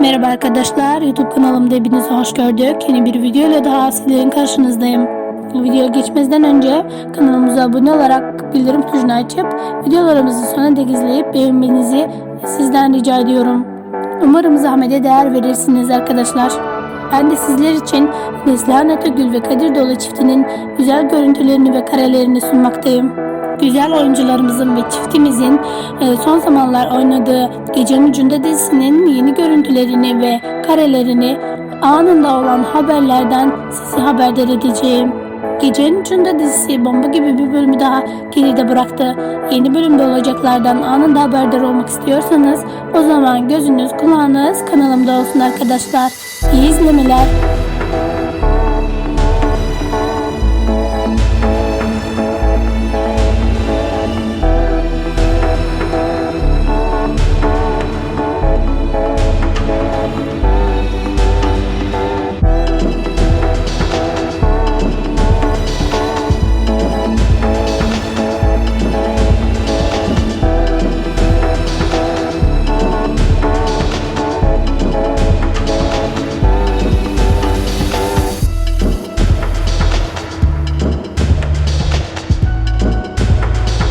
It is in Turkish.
Merhaba arkadaşlar, YouTube kanalımda hepinizi hoş gördük. Yeni bir video ile daha sizlerin karşınızdayım. Videoya geçmeden önce kanalımıza abone olarak bildirim tuşunu açıp videolarımızı sona dek izleyip beğenmenizi sizden rica ediyorum. Umarım zahmete değer verirsiniz arkadaşlar. Ben de sizler için Neslihan Atagül ve Kadir Dolu çiftinin güzel görüntülerini ve karelerini sunmaktayım. Güzel oyuncularımızın ve çiftimizin e, son zamanlar oynadığı Gecenin Ucunda dizisinin yeni görüntülerini ve karelerini anında olan haberlerden sizi haberdar edeceğim. Gecenin Ucunda dizisi bomba gibi bir bölümü daha geride bıraktı. Yeni bölümde olacaklardan anında haberdar olmak istiyorsanız o zaman gözünüz kulağınız kanalımda olsun arkadaşlar. İyi izlemeler.